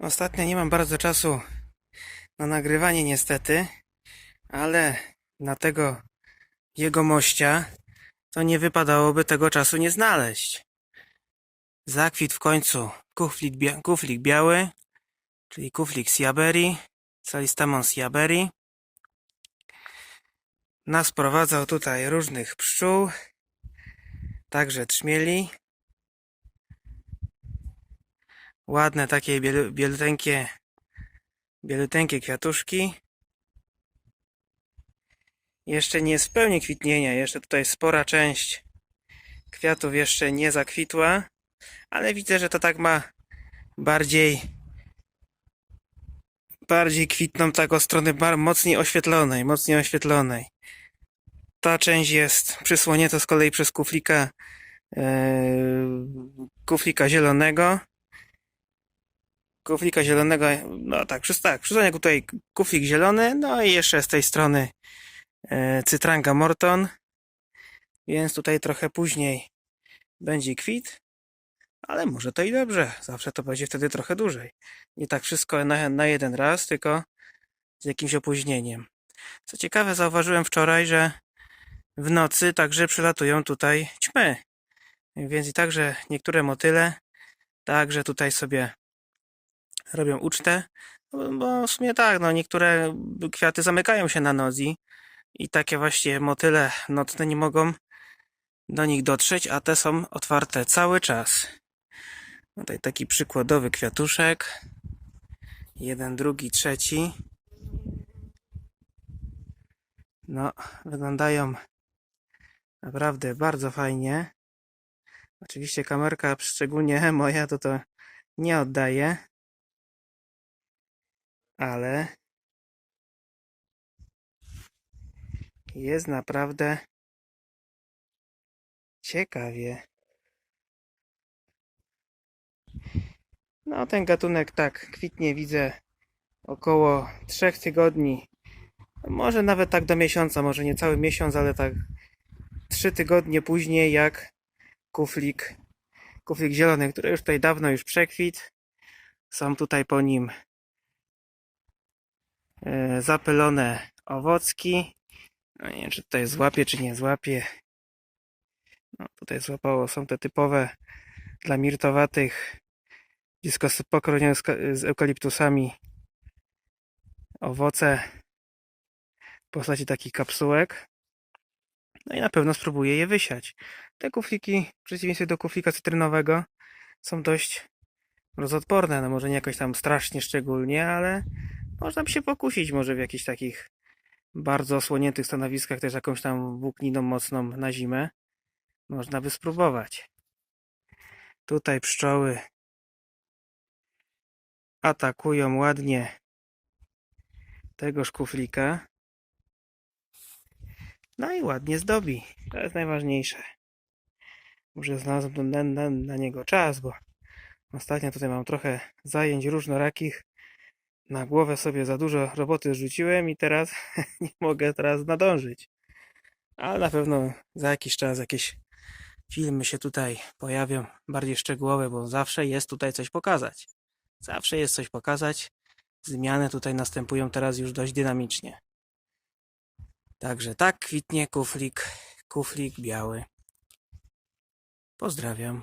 Ostatnio nie mam bardzo czasu na nagrywanie niestety, ale na tego jegomościa to nie wypadałoby tego czasu nie znaleźć. Zakwit w końcu kuflik, bia kuflik biały, czyli kuflik siaberi, Salistamon siaberi. Nas prowadzał tutaj różnych pszczół, także trzmieli. Ładne takie bielu, bieluteńkie, bieluteńkie kwiatuszki. Jeszcze nie jest w pełni kwitnienia, jeszcze tutaj spora część kwiatów jeszcze nie zakwitła, ale widzę, że to tak ma bardziej bardziej kwitną tak od strony mocniej oświetlonej, mocniej oświetlonej. Ta część jest przysłonięta z kolei przez kuflika e, kuflika zielonego kuflika zielonego, no tak, tak, tutaj kuflik zielony, no i jeszcze z tej strony e, Morton, więc tutaj trochę później będzie kwit, ale może to i dobrze, zawsze to będzie wtedy trochę dłużej. Nie tak wszystko na, na jeden raz, tylko z jakimś opóźnieniem. Co ciekawe, zauważyłem wczoraj, że w nocy także przylatują tutaj ćmy, więc i także niektóre motyle także tutaj sobie robią ucztę, bo- bo w sumie tak, no niektóre kwiaty zamykają się na noc i, i takie właśnie motyle nocne nie mogą do nich dotrzeć, a te są otwarte cały czas. Tutaj taki przykładowy kwiatuszek. Jeden, drugi, trzeci. No, wyglądają naprawdę bardzo fajnie. Oczywiście kamerka, szczególnie moja, to to nie oddaje ale jest naprawdę ciekawie. No, ten gatunek tak kwitnie widzę około trzech tygodni. Może nawet tak do miesiąca, może nie cały miesiąc, ale tak trzy tygodnie później jak kuflik, kuflik zielony, który już tutaj dawno już przekwit. Są tutaj po nim zapylone owocki. No nie wiem, czy tutaj złapie, czy nie złapie. No, tutaj złapało, są te typowe dla mirtowatych, blisko pokronione z, z eukaliptusami owoce w postaci takich kapsułek. No i na pewno spróbuję je wysiać. Te kufliki, w przeciwieństwie do kuflika cytrynowego, są dość rozodporne. No może nie jakoś tam strasznie szczególnie, ale można by się pokusić może w jakichś takich bardzo osłoniętych stanowiskach też jakąś tam włókniną mocną na zimę. Można by spróbować. Tutaj pszczoły atakują ładnie tegoż kuflika. No i ładnie zdobi. To jest najważniejsze. Może znalazłem na, na, na niego czas, bo ostatnio tutaj mam trochę zajęć różnorakich na głowę sobie za dużo roboty rzuciłem i teraz nie mogę teraz nadążyć. Ale na pewno za jakiś czas jakieś filmy się tutaj pojawią bardziej szczegółowe, bo zawsze jest tutaj coś pokazać. Zawsze jest coś pokazać. Zmiany tutaj następują teraz już dość dynamicznie. Także tak kwitnie kuflik, kuflik biały. Pozdrawiam.